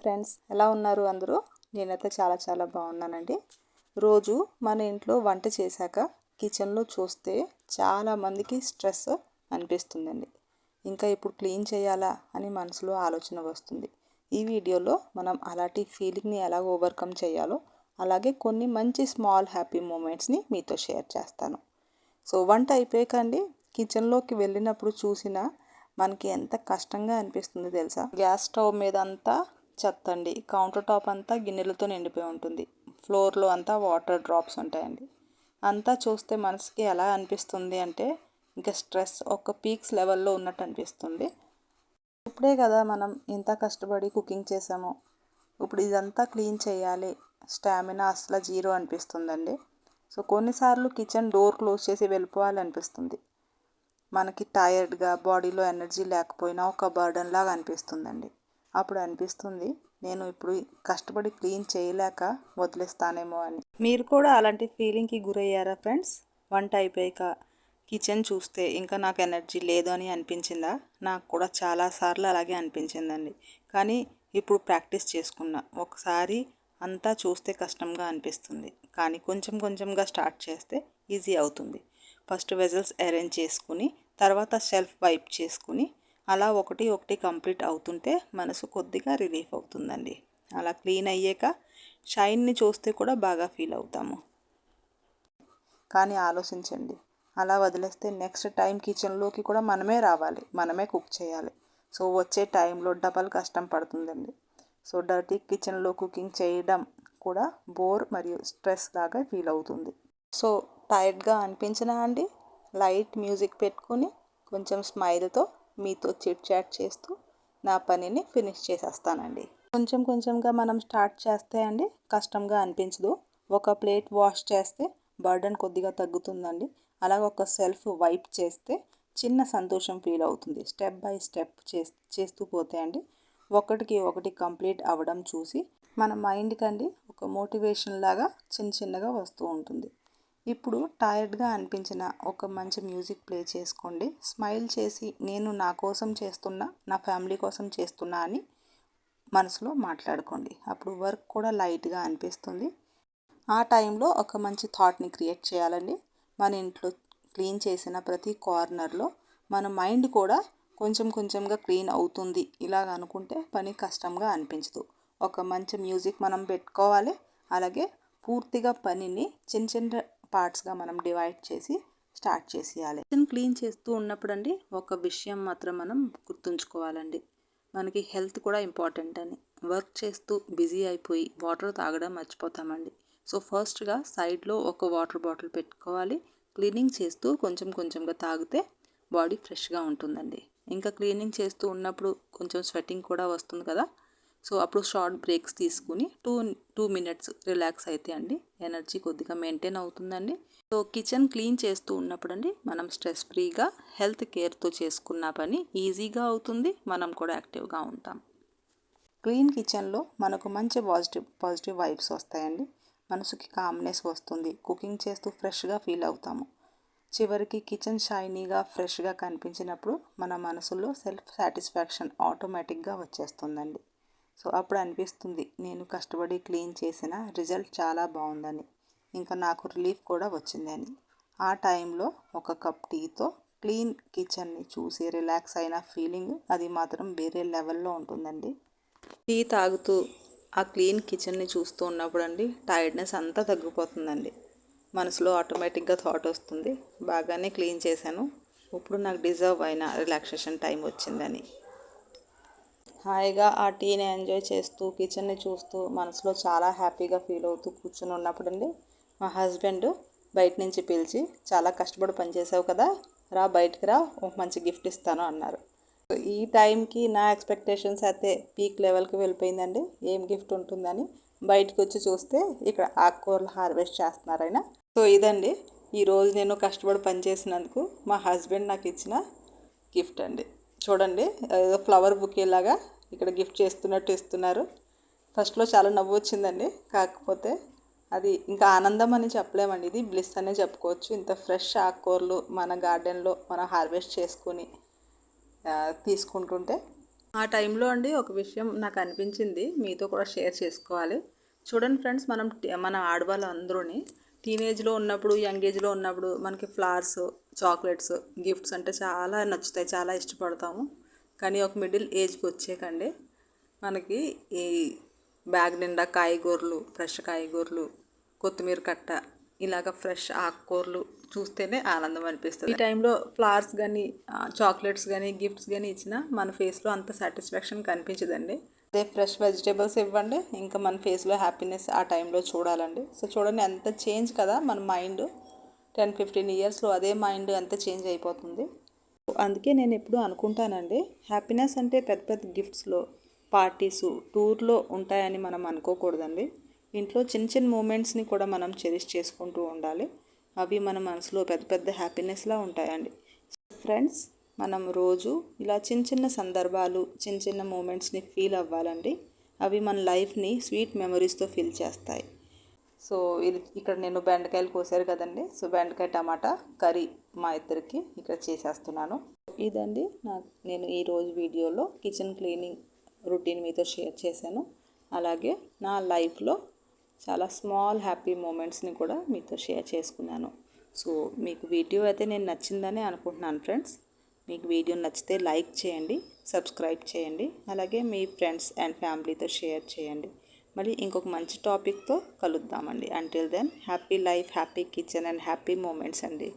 Friends. ఎలా ఉన్నారు అందరూ? నేనైతే చాలా చాలా బాగున్నానండి. రోజు మన ఇంట్లో వంట చేశాక కిచెన్లో చూస్తే చాలామందికి స్ట్రెస్ అనిపిస్తుందండి. ఇంకా ఇప్పుడు క్లీన్ చేయాలా అని మనసులో ఆలోచన వస్తుంది. ఈ వీడియోలో మనం అలాంటి ఫీలింగ్ని ఎలా ఓవర్కమ్ చేయాలో అలాగే కొన్ని మంచి స్మాల్ హ్యాపీ మూమెంట్స్ని మీతో షేర్ చేస్తాను. సో వంట అయిపోయాకండి. కిచెన్లోకి వెళ్ళినప్పుడు చూసిన మనకి ఎంత కష్టంగా అనిపిస్తుంది తెలుసా? గ్యాస్ స్టవ్ మీద అంతా చెత్త అండి కౌంటర్ టాప్ అంతా గిన్నెలతో నిండిపోయి ఉంటుంది. ఫ్లోర్లో అంతా వాటర్ డ్రాప్స్ ఉంటాయండి. అంతా చూస్తే మనసుకి ఎలా అనిపిస్తుంది అంటే ఇంకా స్ట్రెస్ ఒక పీక్స్ లెవెల్లో ఉన్నట్టు అనిపిస్తుంది. ఇప్పుడే కదా మనం ఇంత కష్టపడి కుకింగ్ చేసాము. ఇప్పుడు ఇదంతా క్లీన్ చేయాలి. స్టామినా అసలు జీరో అనిపిస్తుందండి. సో కొన్నిసార్లు కిచెన్ డోర్ క్లోజ్ చేసి వెళ్ళిపోవాలనిపిస్తుంది. మనకి టైర్డ్గా బాడీలో ఎనర్జీ లేకపోయినా ఒక బర్డన్ లాగా అనిపిస్తుందండి. అప్పుడు అనిపిస్తుంది. నేను ఇప్పుడు కష్టపడి క్లీన్ చేయలేక వదిలేస్తానేమో అని. మీరు కూడా అలాంటి ఫీలింగ్కి గురయ్యారా ఫ్రెండ్స్? వంట అయిపోయాక కిచెన్ చూస్తే ఇంకా నాకు ఎనర్జీ లేదు అని అనిపించిందా? నాకు కూడా చాలాసార్లు అలాగే అనిపించిందండి. కానీ ఇప్పుడు ప్రాక్టీస్ చేసుకున్నా. ఒకసారి అంతా చూస్తే కష్టంగా అనిపిస్తుంది. కానీ కొంచెం కొంచెంగా స్టార్ట్ చేస్తే ఈజీ అవుతుంది. ఫస్ట్ వెజల్స్ అరేంజ్ చేసుకుని తర్వాత సెల్ఫ్ వైప్ చేసుకుని అలా ఒకటి ఒకటి కంప్లీట్ అవుతుంటే మనసు కొద్దిగా రిలీఫ్ అవుతుందండి. అలా క్లీన్ అయ్యాక షైన్ని చూస్తే కూడా బాగా ఫీల్ అవుతాము. కానీ ఆలోచించండి. అలా వదిలేస్తే నెక్స్ట్ టైం కిచెన్లోకి కూడా మనమే రావాలి. మనమే కుక్ చేయాలి. సో వచ్చే టైంలో డబల్ కష్టం పడుతుందండి. సో డర్టీ కిచెన్లో కుకింగ్ చేయడం కూడా బోర్ మరియు స్ట్రెస్ లాగా ఫీల్ అవుతుంది. సో టైర్డ్గా అనిపించినా అండి లైట్ మ్యూజిక్ పెట్టుకుని కొంచెం స్మైల్తో మీతో చిట్ చాట్ చేస్తూ నా పనిని ఫినిష్ చేసేస్తానండి. కొంచెం కొంచెంగా మనం స్టార్ట్ చేస్తే అండి కష్టంగా అనిపించదు. ఒక ప్లేట్ వాష్ చేస్తే బర్డన్ కొద్దిగా తగ్గుతుందండి. అలాగే ఒక సెల్ఫ్ వైప్ చేస్తే చిన్న సంతోషం ఫీల్ అవుతుంది. స్టెప్ బై స్టెప్ చేస్తూ పోతే అండి ఒకటికి ఒకటి కంప్లీట్ అవ్వడం చూసి మన మైండ్కి అండి ఒక మోటివేషన్ లాగా చిన్న చిన్నగా వస్తూ ఉంటుంది. ఇప్పుడు టైర్డ్గా అనిపించిన ఒక మంచి మ్యూజిక్ ప్లే చేసుకోండి. స్మైల్ చేసి నేను నా కోసం చేస్తున్నా నా ఫ్యామిలీ కోసం చేస్తున్నా అని మనసులో మాట్లాడుకోండి. అప్పుడు వర్క్ కూడా లైట్గా అనిపిస్తుంది. ఆ టైంలో ఒక మంచి థాట్ని క్రియేట్ చేయాలండి. మన ఇంట్లో క్లీన్ చేసిన ప్రతి కార్నర్లో మన మైండ్ కూడా కొంచెం కొంచెంగా క్లీన్ అవుతుంది. ఇలాగ అనుకుంటే పని కష్టంగా అనిపించదు. ఒక మంచి మ్యూజిక్ మనం పెట్టుకోవాలి. అలాగే పూర్తిగా పనిని చిన్న చిన్న పార్ట్స్గా మనం డివైడ్ చేసి స్టార్ట్ చేసేయాలి. కిచెన్ క్లీన్ చేస్తూ ఉన్నప్పుడు అండి ఒక విషయం మాత్రం మనం గుర్తుంచుకోవాలండి. మనకి హెల్త్ కూడా ఇంపార్టెంట్ అని. వర్క్ చేస్తూ బిజీ అయిపోయి వాటర్ తాగడం మర్చిపోతామండి. సో ఫస్ట్గా సైడ్లో ఒక వాటర్ బాటిల్ పెట్టుకోవాలి. క్లీనింగ్ చేస్తూ కొంచెం కొంచెంగా తాగితే బాడీ ఫ్రెష్గా ఉంటుందండి. ఇంకా క్లీనింగ్ చేస్తూ ఉన్నప్పుడు కొంచెం స్వెట్టింగ్ కూడా వస్తుంది కదా. సో అప్పుడు షార్ట్ బ్రేక్స్ తీసుకుని టూ టూ మినిట్స్ రిలాక్స్ అయితే అండి ఎనర్జీ కొద్దిగా మెయింటైన్ అవుతుందండి. సో కిచెన్ క్లీన్ చేస్తూ ఉన్నప్పుడు అండి మనం స్ట్రెస్ ఫ్రీగా హెల్త్ కేర్తో చేసుకున్న పని ఈజీగా అవుతుంది. మనం కూడా యాక్టివ్గా ఉంటాం. క్లీన్ కిచెన్లో మనకు మంచి పాజిటివ్ పాజిటివ్ వైబ్స్ వస్తాయండి. మనసుకి కామ్నెస్ వస్తుంది. కుకింగ్ చేస్తూ ఫ్రెష్గా ఫీల్ అవుతాము. చివరికి కిచెన్ షైనీగా ఫ్రెష్గా కనిపించినప్పుడు మన మనసులో సెల్ఫ్ సాటిస్ఫాక్షన్ ఆటోమేటిక్గా వచ్చేస్తుందండి. సో అప్పుడు అనిపిస్తుంది నేను కష్టపడి క్లీన్ చేసిన రిజల్ట్ చాలా బాగుందని. ఇంకా నాకు రిలీఫ్ కూడా వచ్చిందని ఆ టైంలో ఒక కప్ టీతో క్లీన్ కిచెన్ని చూసి రిలాక్స్ అయిన ఫీలింగ్ అది మాత్రం వేరే లెవెల్లో ఉంటుందండి. టీ తాగుతూ ఆ క్లీన్ కిచెన్ని చూస్తూ ఉన్నప్పుడు అండి టైర్డ్నెస్ అంతా తగ్గిపోతుందండి. మనసులో ఆటోమేటిక్గా థాట్ వస్తుంది బాగానే క్లీన్ చేశాను ఇప్పుడు నాకు డిజర్వ్ అయిన రిలాక్సేషన్ టైం వచ్చిందని. హాయిగా ఆ టీని ఎంజాయ్ చేస్తూ కిచెన్ని చూస్తూ మనసులో చాలా హ్యాపీగా ఫీల్ అవుతూ కూర్చుని ఉన్నప్పుడండి మా హస్బెండ్ బయట నుంచి పిలిచి చాలా కష్టపడి పనిచేసావు కదా రా బయటికి రా ఒక మంచి గిఫ్ట్ ఇస్తాను అన్నారు. ఈ టైంకి నా ఎక్స్పెక్టేషన్స్ అయితే పీక్ లెవెల్కి వెళ్ళిపోయిందండి. ఏం గిఫ్ట్ ఉంటుందని బయటకు వచ్చి చూస్తే ఇక్కడ ఆకుకూరలు హార్వెస్ట్ చేస్తున్నారైనా సో ఇదండి. ఈరోజు నేను కష్టపడి పనిచేసినందుకు మా హస్బెండ్ నాకు ఇచ్చిన గిఫ్ట్ అండి. చూడండి ఏదో ఫ్లవర్ బుకే లాగా ఇక్కడ గిఫ్ట్ చేస్తున్నట్టు ఇస్తున్నారు. ఫస్ట్లో చాలా నవ్వు వచ్చిందండి. కాకపోతే అది ఇంకా ఆనందం అని చెప్పలేమండి. ఇది బ్లిస్ అనే చెప్పుకోవచ్చు. ఇంత ఫ్రెష్ ఆకుకూరలు మన గార్డెన్లో మనం హార్వెస్ట్ చేసుకొని తీసుకుంటుంటే. ఆ టైంలో అండి ఒక విషయం నాకు అనిపించింది. మీతో కూడా షేర్ చేసుకోవాలి. చూడండి ఫ్రెండ్స్ మనం మన ఆడవాళ్ళు అందరూని టీనేజ్లో ఉన్నప్పుడు యంగ్ ఏజ్లో ఉన్నప్పుడు మనకి ఫ్లవర్స్ చాక్లెట్స్ గిఫ్ట్స్ అంటే చాలా నచ్చుతాయి. చాలా ఇష్టపడతాము. కానీ ఒక మిడిల్ ఏజ్కి వచ్చేకండి. మనకి ఈ బ్యాగ్ నిండా కాయగూరలు ఫ్రెష్ కాయగూరలు కొత్తిమీర కట్ట ఇలాగ ఫ్రెష్ ఆకుకూరలు చూస్తేనే ఆనందం అనిపిస్తుంది. ఈ టైంలో ఫ్లవర్స్ కానీ చాక్లెట్స్ కానీ గిఫ్ట్స్ కానీ ఇచ్చినా మన ఫేస్లో అంత సాటిస్ఫాక్షన్ కనిపించదండి. అదే ఫ్రెష్ వెజిటేబుల్స్ ఇవ్వండి. ఇంకా మన ఫేస్లో హ్యాపీనెస్ ఆ టైంలో చూడాలండి. సో చూడండి ఎంత చేంజ్ కదా మన మైండ్. టెన్ ఫిఫ్టీన్ ఇయర్స్లో అదే మైండ్ ఎంత చేంజ్ అయిపోతుంది. అందుకే నేను ఎప్పుడు అనుకుంటానండి హ్యాపీనెస్ అంటే పెద్ద పెద్ద గిఫ్ట్స్లో పార్టీసు టూర్లో ఉంటాయని మనం అనుకోకూడదండి. ఇంట్లో చిన్న చిన్న మూమెంట్స్ని కూడా మనం చెరిష్ చేసుకుంటూ ఉండాలి. అవి మన మనసులో పెద్ద పెద్ద హ్యాపీనెస్లా ఉంటాయండి. ఫ్రెండ్స్ మనం రోజు ఇలా చిన్న చిన్న సందర్భాలు చిన్న చిన్న మూమెంట్స్ని ఫీల్ అవ్వాలండి. అవి మన లైఫ్ని స్వీట్ మెమరీస్తో ఫిల్ చేస్తాయి. సో ఇది ఇక్కడ నేను బెండకాయలు కోసారు కదండి. సో బెండకాయ టమాటా కర్రీ మా ఇద్దరికి ఇక్కడ చేసేస్తున్నాను. ఇదండి నా నేను ఈరోజు వీడియోలో కిచెన్ క్లీనింగ్ రొటీన్ మీతో షేర్ చేశాను. అలాగే నా లైఫ్లో చాలా స్మాల్ హ్యాపీ మూమెంట్స్ని కూడా మీతో షేర్ చేసుకున్నాను. సో మీకు వీడియో అయితే నేను నచ్చిందని అనుకుంటున్నాను ఫ్రెండ్స్. మీకు వీడియో నచ్చితే లైక్ చేయండి సబ్స్క్రైబ్ చేయండి అలాగే మీ ఫ్రెండ్స్ అండ్ ఫ్యామిలీతో షేర్ చేయండి. మళ్ళీ ఇంకొక మంచి టాపిక్తో కలుద్దామండి. Until then happy life happy kitchen and happy moments అండి.